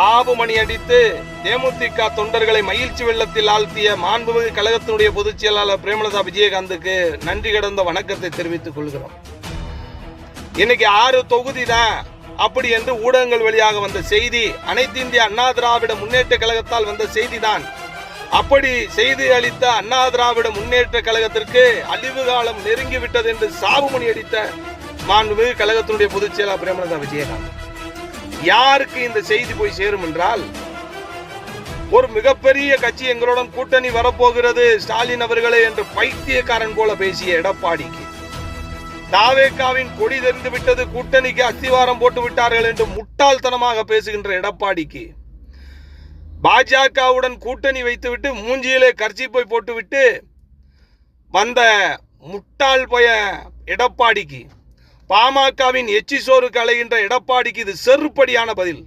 Half மணி அடித்து தேமுதிக தொண்டர்களை மகிழ்ச்சி வெள்ளத்தில் ஆழ்த்திய மாண்புமிகு கழகத்தினுடைய பொதுச் செயலாளர் பிரேமலதா விஜயகாந்துக்கு நன்றி கடந்த வணக்கத்தை தெரிவித்துக் கொள்கிறோம். இன்னைக்கு ஆறு தொகுதி தான். அப்படி என்று ஊடகங்கள் வழியாக வந்த செய்தி அனைத்து இந்திய அண்ணா திராவிட முன்னேற்ற கழகத்தால் வந்த செய்திதான் அப்படி செய்தி அளித்த அண்ணா திராவிட முன்னேற்ற கழகத்திற்கு அழிவு காலம் நெருங்கி விட்டது என்று சாவுமணி அடித்த மாண்புமிகு கழகத்தினுடைய பொதுச் செயலாளர் பிரேமலதா விஜயகாந்த். யாருக்கு இந்த செய்தி போய் சேரும் என்றால் ஒரு மிகப்பெரிய கட்சி எங்களுடன் கூட்டணி வரப்போகிறது ஸ்டாலின் அவர்களே என்று பைத்தியக்காரன் போல பேசிய எடப்பாடிக்கு. தாவேக்காவின் கொடி தெரிந்து விட்டது கூட்டணிக்கு அஸ்திவாரம் போட்டு விட்டார்கள் என்று முட்டாள்தனமாக பேசுகின்ற எடப்பாடிக்கு. பாஜகவுடன் கூட்டணி வைத்துவிட்டு மூஞ்சியிலே கர்ச்சிப்பை போட்டுவிட்டு வந்த முட்டாள் பய எடப்பாடிக்கு. பாமகவின் எச்சி சோறு களைகின்ற எடப்பாடிக்கு இது செருப்படியான பதில்.